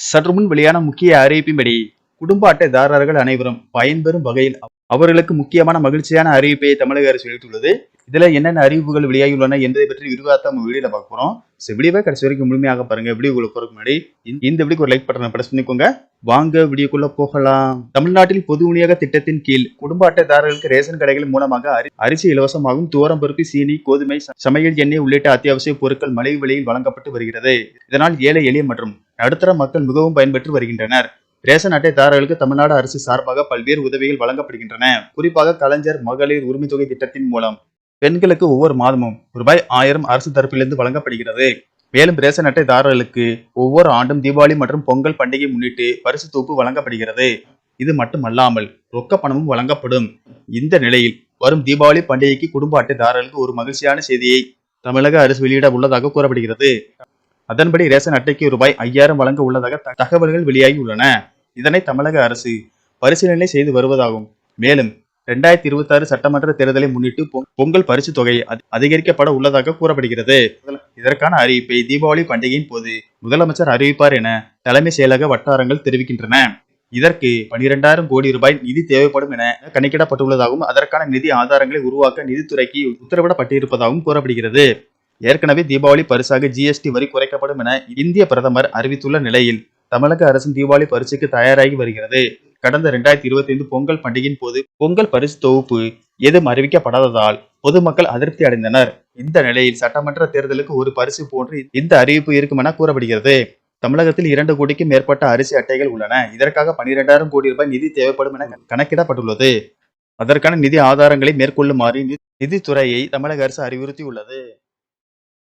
சற்று முன் வெளியான முக்கிய அறிவிப்பின்படி குடும்ப அட்டைதாரர்கள் அனைவரும் பயன்பெறும் வகையில் அவர்களுக்கு முக்கியமான மகிழ்ச்சியான அறிவிப்பை தமிழக அரசு வெளியிட்டுள்ளது. இதுல என்னென்ன அறிவிப்புகள் வெளியாகியுள்ளன என்பதை பற்றி விரிவாக நம்ம வீடியோல பார்க்க போறோம். ஸோ வீடியோவை கடைசி வரைக்கும் முழுமையாக பாருங்க. வீடியோக்குள்ள போறதுக்கு முன்னாடி இந்த- வீடியோக்கு ஒரு லைக் பட்டனை பிரஸ் பண்ணிக்கோங்க. வாங்க வீடியோக்குள்ள போகலாம். தமிழ்நாட்டில் பொது விநியோக திட்டத்தின் கீழ் குடும்ப அட்டைதாரர்களுக்கு ரேஷன் கடைகள் மூலமாக அரி- அரிசி இலவசமாகவும் துவரம் பருப்பு சீனி கோதுமை சமையல் எண்ணெய் உள்ளிட்ட அத்தியாவசிய பொருட்கள் மலிவு விலையில் வழங்கப்பட்டு வருகிறது. இதனால் ஏழை எளிய மற்றும் நடுத்தர மக்கள் மிகவும் பயன்பெற்று வருகின்றனர். ரேஷன் அட்டைதாரர்களுக்கு தமிழ்நாடு அரசு சார்பாக பல்வேறு உதவிகள் வழங்கப்படுகின்றன. குறிப்பாக கலைஞர் மகளிர் உரிமை தொகை திட்டத்தின் மூலம். பெண்களுக்கு ஒவ்வொரு மாதமும் ரூபாய் ஆயிரம் அரசு தரப்பிலிருந்து வழங்கப்படுகிறது. மேலும் ரேஷன் அட்டைதாரர்களுக்கு ஒவ்வொரு ஆண்டும் தீபாவளி மற்றும் பொங்கல் பண்டிகை முன்னிட்டு பரிசு தொகுப்பு வழங்கப்படுகிறது. இது மட்டுமல்லாமல் ரொக்க பணமும் வழங்கப்படும். இந்த நிலையில் வரும் தீபாவளி பண்டிகைக்கு குடும்ப அட்டைதாரர்களுக்கு ஒரு மகிழ்ச்சியான செய்தியை தமிழக அரசு வெளியிட உள்ளதாக கூறப்படுகிறது. அதன்படி ரேஷன் அட்டைக்கு ரூபாய் ஐயாயிரம் வழங்க உள்ளதாக தகவல்கள் வெளியாகி உள்ளன இதனை தமிழக அரசு பரிசீலனை செய்து வருவதாகும். மேலும் இரண்டாயிரத்தி இருபத்தி ஆறு சட்டமன்ற தேர்தலை முன்னிட்டு பொ- பொங்கல் பரிசு தொகை அதிகரிக்கப்பட உள்ளதாக கூறப்படுகிறது. இதற்கான அறிவிப்பை தீபாவளி பண்டிகையின் போது முதலமைச்சர் அறிவிப்பார் என தலைமை செயலக வட்டாரங்கள் தெரிவிக்கின்றன. இதற்கு பனிரெண்டாயிரம் கோடி ரூபாய் நிதி தேவைப்படும் என கணக்கிடப்பட்டுள்ளதாகவும் அதற்கான நிதி ஆதாரங்களை உருவாக்க நிதித்துறைக்கு உத்தரவிடப்பட்டிருப்பதாகவும் கூறப்படுகிறது. ஏற்கனவே தீபாவளி பரிசாக ஜிஎஸ்டி வரி குறைக்கப்படும் என இந்திய பிரதமர் அறிவித்துள்ள நிலையில் தமிழக அரசும் தீபாவளி பரிசுக்கு தயாராகி வருகிறது. கடந்த இரண்டாயிரத்தி இருபத்தி ஐந்து பொங்கல் பண்டிகையின் போது பொங்கல் பரிசு தொகுப்பு எதுவும் அறிவிக்கப்படாததால் பொதுமக்கள் அதிருப்தி அடைந்தனர். இந்த நிலையில் சட்டமன்ற தேர்தலுக்கு ஒரு பரிசு போன்று இந்த அறிவிப்பு இருக்கும் என கூறப்படுகிறது. தமிழகத்தில் இரண்டு கோடிக்கும் மேற்பட்ட அரிசி அட்டைகள் உள்ளன. இதற்காக பனிரெண்டாயிரம் கோடி ரூபாய் நிதி தேவைப்படும் என கணக்கிடப்பட்டுள்ளது. அதற்கான நிதி ஆதாரங்களை மேற்கொள்ளுமாறு நிதித்துறையை தமிழக அரசு அறிவுறுத்தியுள்ளது.